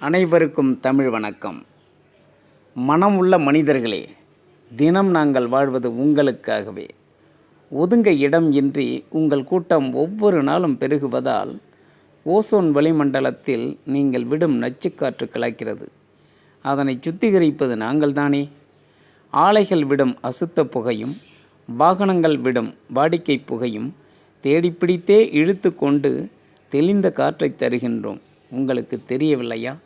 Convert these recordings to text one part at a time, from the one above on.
அனைவருக்கும் தமிழ் வணக்கம். மனம் உள்ள மனிதர்களே தினம் நாங்கள் வாழ்வது உங்களுக்காகவே. ஒதுங்க இடம் இன்றி உங்கள் கூட்டம் ஒவ்வொரு நாளும் பெருகுவதால் ஓசோன் வளிமண்டலத்தில் நீங்கள் விடும் நச்சுக்காற்று கலக்கிறது. அதனை சுத்திகரிப்பது நாங்கள்தானே? ஆலைகள் விடும் அசுத்த புகையும் வாகனங்கள் விடும் வாடிக்கை புகையும் தேடிப்பிடித்தே இழுத்து கொண்டு தெளிந்த காற்றை தருகின்றோம். உங்களுக்கு தெரியவில்லையா?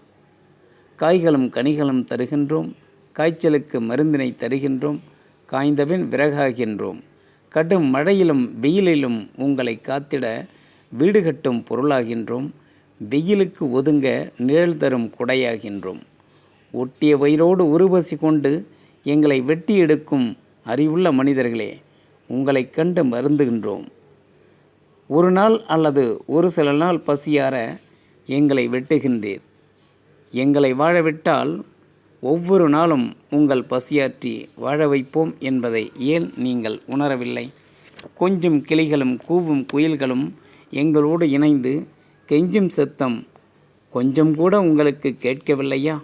காய்களும் கனிகளும் தருகின்றோம் காய்ச்சலுக்கு மருந்தினை தருகின்றோம் காய்ந்தபின் விறகாகின்றோம். கடும் மழையிலும் வெயிலிலும் உங்களை காத்திட வீடு கட்டும் பொருளாகின்றோம் வெயிலுக்கு ஒதுங்க நிழல் தரும் குடையாகின்றோம். ஒட்டிய வயிறோடு உருவசி கொண்டு எங்களை வெட்டி எடுக்கும் அறிவுள்ள மனிதர்களே உங்களைக் கண்டு மருந்துகின்றோம். ஒரு நாள் அல்லது ஒரு சில நாள் பசியார எங்களை வெட்டுகின்றீர். எங்களை வாழவிட்டால் ஒவ்வொரு நாளும் உங்கள் பசியாற்றி வாழ வைப்போம் என்பதை ஏன் நீங்கள் உணரவில்லை? கொஞ்சம் கிளிகளும் கூவும் குயில்களும் எங்களோடு இணைந்து கெஞ்சும் சத்தம் கொஞ்சம் கூட உங்களுக்கு கேட்கவில்லையா?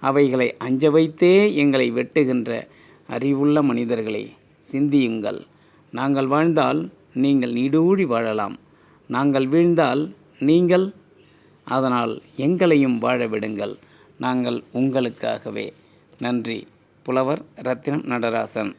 அவைகளை அஞ்ச வைத்தே எங்களை வெட்டுகின்ற அறிவுள்ள மனிதர்களே சிந்தியுங்கள். நாங்கள் வாழ்ந்தால் நீங்கள் நீடூழி வாழலாம். நாங்கள் வீழ்ந்தால் நீங்கள் அதனால் எங்களையும் வாழ விடுங்கள். நாங்கள் உங்களுக்காகவே. நன்றி. புலவர் ரத்தினம் நடராசன்.